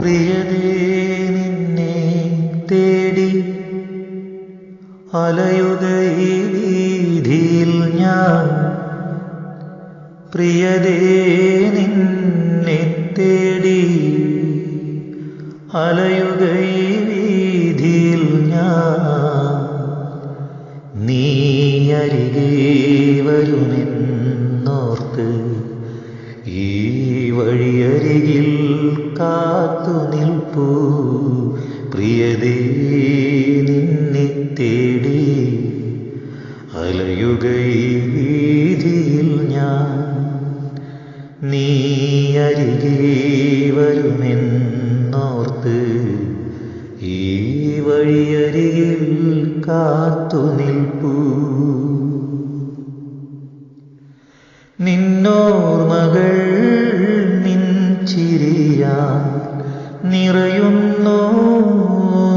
പ്രിയതേ നിന്നെ തേടി അലയുദീതിയിൽ ഞാൻ. പ്രിയതേ നിന്നെ തേടി അലയുക വീതിയിൽ ഞാൻ. നീ അരികെ വരുമെന്നോർത്ത് ഈ വഴിയരികിൽ കാത്തു നിൽപ്പൂ പ്രിയതേ നിന്നെ തേടി അലയുകയിൽ ഞാൻ. നീ അരികെ വരുമെന്നോർത്ത് ഈ വഴിയരികിൽ കാത്തു നിൽപ്പൂ നിന്നോർമകൾ നിൻ ചിരിയാ നിറയുന്നു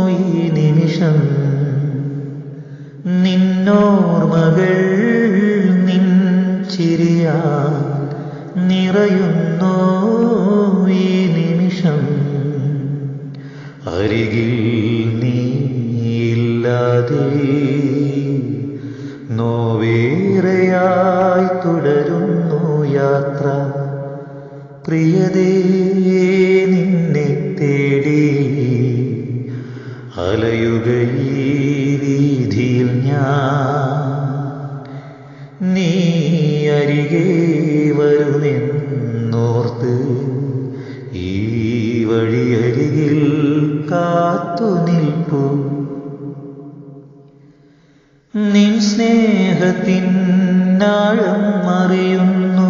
ഈ നിമിഷം. നിന്നോർമകൾ നിൻ ചിരിയാ നിറയുന്നു ഈ നിമിഷം. അരികിൽ നീയില്ലാതെ നോവേറെയായി തുടരുന്നു യാത്ര. പ്രിയതേ അരികെ വരുമെന്നോർത്ത് ഈ വഴിയരികിൽ കാത്തു നിൽപ്പൂ. നിൻ സ്നേഹത്തിൻ നാഴം അറിയുന്നു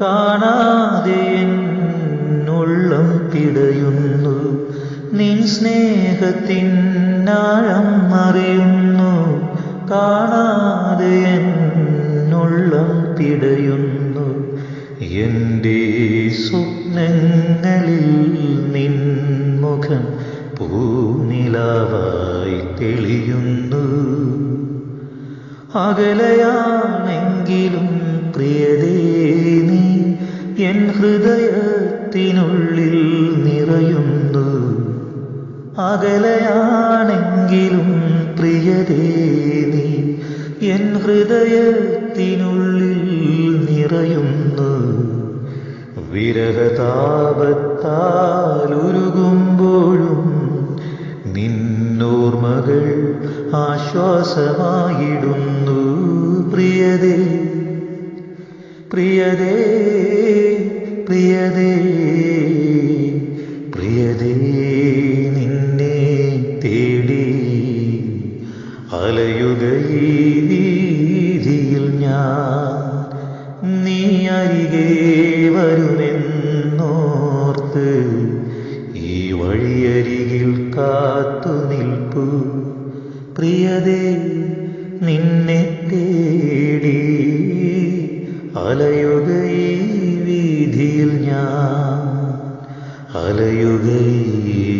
കാണാതെ എന്നുള്ളം പിടയുന്നു. നിൻ സ്നേഹത്തിൻ നാഴം അറിയുന്നു കാണാതെ എന്നുള്ളം പിടയുന്നു എന്റെ സ്വപ്നങ്ങളിൽ നിൻമുഖം പൂനിലാവായി തെളിയുന്നു. അകലയാണെങ്കിലും പ്രിയതേ നീ എൻ ഹൃദയത്തിനുള്ളിൽ നിറയുന്നു. അകലയാണെങ്കിലും പ്രിയതേ നീ എൻ ഹൃദയത്തിനുള്ളിൽ നിറയുന്നു. വിരഹതാപത്താലുരുകുമ്പോഴും നിന്നോർമകൾ ആശ്വാസമായിടുന്നു. പ്രിയതേ പ്രിയതേ പ്രിയതേ പ്രിയതേ. ഈ വഴിയരികിൽ കാത്തു നിൽപ്പു. പ്രിയതേ നിന്നെ തേടി അലയുക ഈ വീതിയിൽ ഞാൻ. അലയുക ഈ